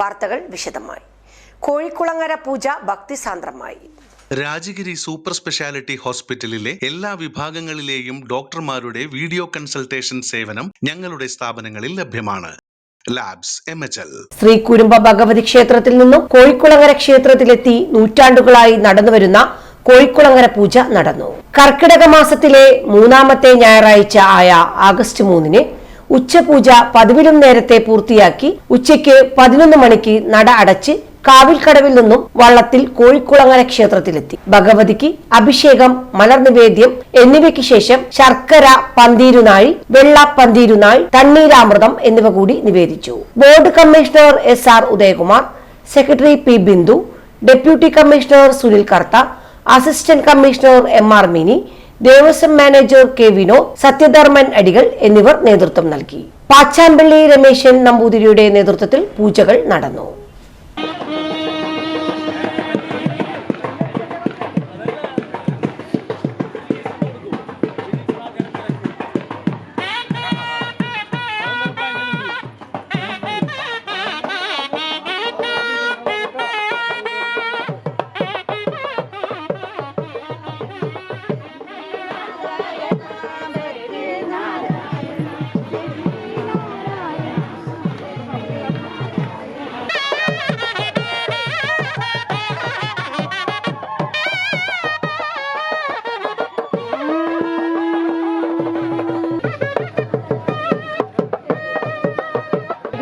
വാർത്തകൾ വിശദമായി. കോഴിക്കുളങ്ങര പൂജ ഭക്തിസാന്ദ്രമായി. രാജഗിരി സൂപ്പർ സ്പെഷ്യാലിറ്റി ഹോസ്പിറ്റലിലെ എല്ലാ വിഭാഗങ്ങളിലെയും ഡോക്ടർമാരുടെ വീഡിയോ കൺസൾട്ടേഷൻ സേവനം ഞങ്ങളുടെ സ്ഥാപനങ്ങളിൽ ലഭ്യമാണ്. Labs M H L. Sree Kurumba Bhagavathi ക്ഷേത്രത്തിൽ നിന്നും കോഴിക്കുളങ്ങര ക്ഷേത്രത്തിലെത്തി നൂറ്റാണ്ടുകളായി നടന്നുവരുന്ന കോഴിക്കുളങ്ങര പൂജ നടന്നു. കർക്കിടക മാസത്തിലെ മൂന്നാമത്തെ ഞായറാഴ്ച ആയ ആഗസ്റ്റ് മൂന്നിന് ഉച്ചപൂജ പതിവിലും നേരത്തെ പൂർത്തിയാക്കി ഉച്ചയ്ക്ക് പതിനൊന്ന് മണിക്ക് നട അടച്ച് കാവിൽക്കടവിൽ നിന്നും വള്ളത്തിൽ കോഴിക്കുളങ്ങര ക്ഷേത്രത്തിലെത്തി. ഭഗവതിക്ക് അഭിഷേകം മലർ നിവേദ്യം എന്നിവയ്ക്ക് ശേഷം ശർക്കര പന്തീരുനാഴി വെള്ള പന്തീരുനാഴി തണ്ണീരാമൃതം എന്നിവ കൂടി നിവേദിച്ചു. Board commissioner S R Udayakumar secretary P Bindu deputy commissioner Sunil Kartha assistant commissioner M R Mini Devaswom manager K Vinod Sathyadharman Adikal എന്നിവർ നേതൃത്വം നൽകി. പാച്ചാമ്പള്ളി രമേശൻ നമ്പൂതിരിയുടെ നേതൃത്വത്തിൽ പൂജകൾ നടന്നു.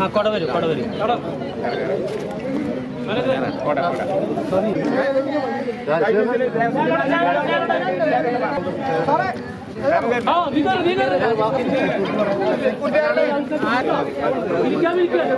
ആ കൊട വരും കൊട വരും. ആ വികാരം വികാരം ഇരിക്കാം ഇരിക്കാം